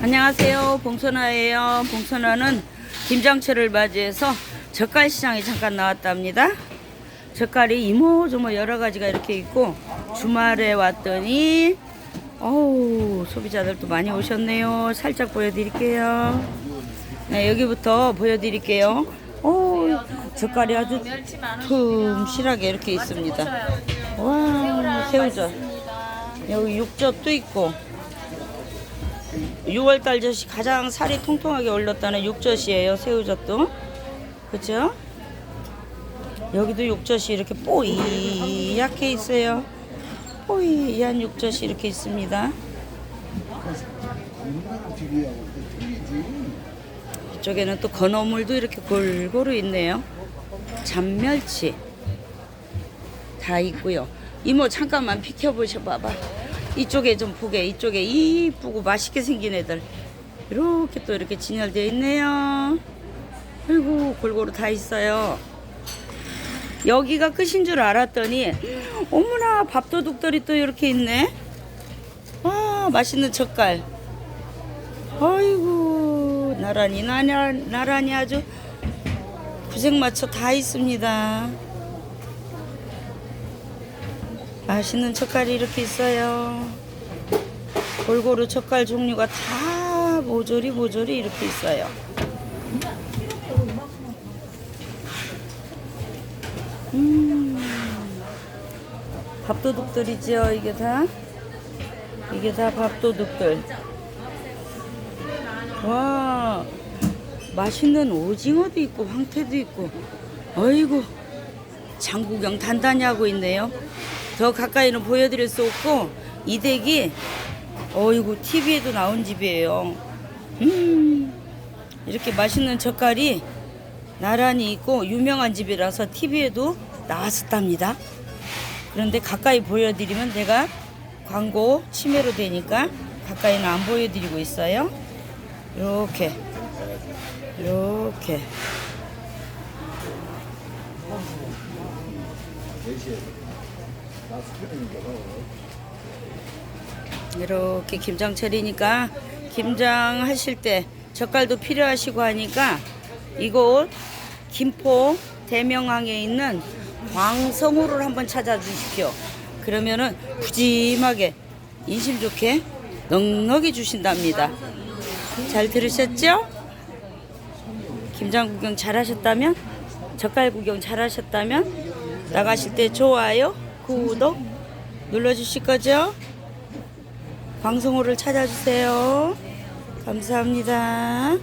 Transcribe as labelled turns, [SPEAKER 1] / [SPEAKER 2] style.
[SPEAKER 1] 안녕하세요. 봉선화예요. 봉선화는 김장철을 맞이해서 젓갈 시장에 잠깐 나왔답니다. 젓갈이 이모저모 여러 가지가 이렇게 있고 주말에 왔더니 어우 소비자들도 많이 오셨네요. 살짝 보여드릴게요. 네 여기부터 보여드릴게요. 오 젓갈이 아주 틈실하게 이렇게 있습니다. 와 새우젓 여기 육젓도 있고 6월달 젓이 가장 살이 통통하게 올랐다는 육젓이에요. 새우젓도. 그죠? 여기도 육젓이 이렇게 뽀얗게 있어요. 뽀얀 육젓이 이렇게 있습니다. 이쪽에는 또 건어물도 이렇게 골고루 있네요. 잔멸치 다 있고요. 이모 잠깐만 비켜보셔 봐봐. 이쪽에 좀 보게. 이쪽에 이쁘고 맛있게 생긴 애들 이렇게 또 이렇게 진열되어 있네요. 아이고 골고루 다 있어요. 여기가 끝인 줄 알았더니 어머나 밥도둑들이 또 이렇게 있네. 와 맛있는 젓갈. 아이고 나란히 나란히 아주 구색 맞춰 다 있습니다. 맛있는 젓갈이 이렇게 있어요. 골고루 젓갈 종류가 다 모조리 모조리 이렇게 있어요. 음, 밥도둑들이죠, 이게 다. 이게 다 밥도둑들. 와, 맛있는 오징어도 있고, 황태도 있고. 어이구, 장구경 단단히 하고 있네요. 더 가까이는 보여드릴 수 없고, 이 댁이, 어이구, TV에도 나온 집이에요. 음, 이렇게 맛있는 젓갈이 나란히 있고, 유명한 집이라서 TV에도 나왔었답니다. 그런데 가까이 보여드리면 내가 광고 침해로 되니까 가까이는 안 보여드리고 있어요. 이렇게, 이렇게. 이렇게 김장철이니까 김장 하실 때 젓갈도 필요하시고 하니까 이곳 김포 대명항에 있는 광성호를 한번 찾아주십시오. 그러면은 푸짐하게 인심 좋게 넉넉히 주신답니다. 잘 들으셨죠? 김장 구경 잘 하셨다면 젓갈 구경 잘 하셨다면 나가실 때 좋아요, 구독 눌러주실 거죠? 광성호를 찾아주세요. 감사합니다.